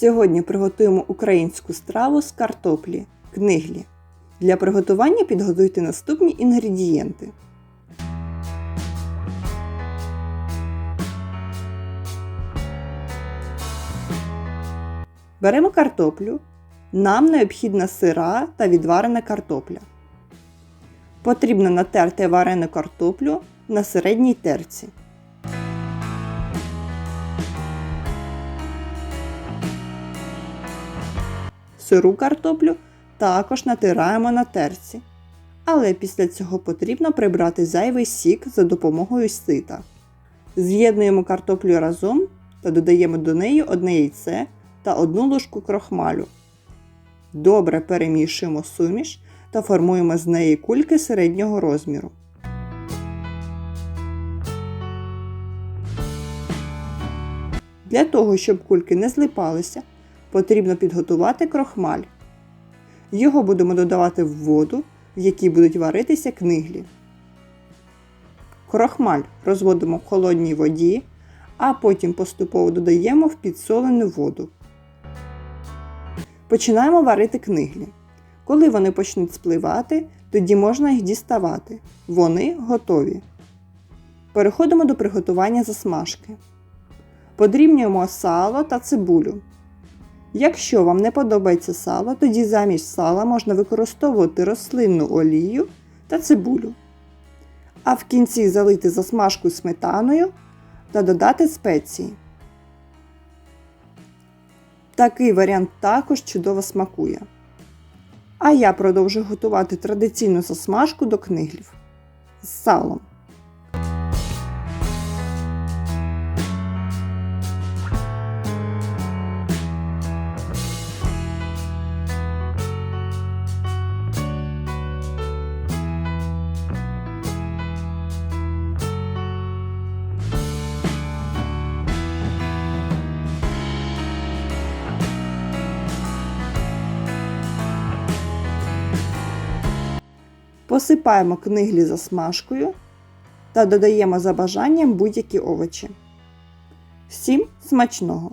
Сьогодні приготуємо українську страву з картоплі книглі. Для приготування підготуйте наступні інгредієнти. Беремо картоплю. Нам необхідна сира та відварена картопля. Потрібно натерти варену картоплю на середній терці. Сиру картоплю також натираємо на терці. Але після цього потрібно прибрати зайвий сік за допомогою сита. З'єднуємо картоплю разом та додаємо до неї одне яйце та одну ложку крохмалю. Добре перемішуємо суміш та формуємо з неї кульки середнього розміру. Для того, щоб кульки не злипалися, потрібно підготувати крохмаль. Його будемо додавати в воду, в якій будуть варитися книглі. Крохмаль розводимо в холодній воді, а потім поступово додаємо в підсолену воду. Починаємо варити книглі. Коли вони почнуть спливати, тоді можна їх діставати. Вони готові. Переходимо до приготування засмажки. Подрібнюємо сало та цибулю. Якщо вам не подобається сало, тоді замість сала можна використовувати рослинну олію та цибулю. А в кінці залити засмажку сметаною та додати спеції. Такий варіант також чудово смакує. А я продовжую готувати традиційну засмажку до книглів з салом. Посипаємо книглі засмажкою та додаємо за бажанням будь-які овочі. Всім смачного!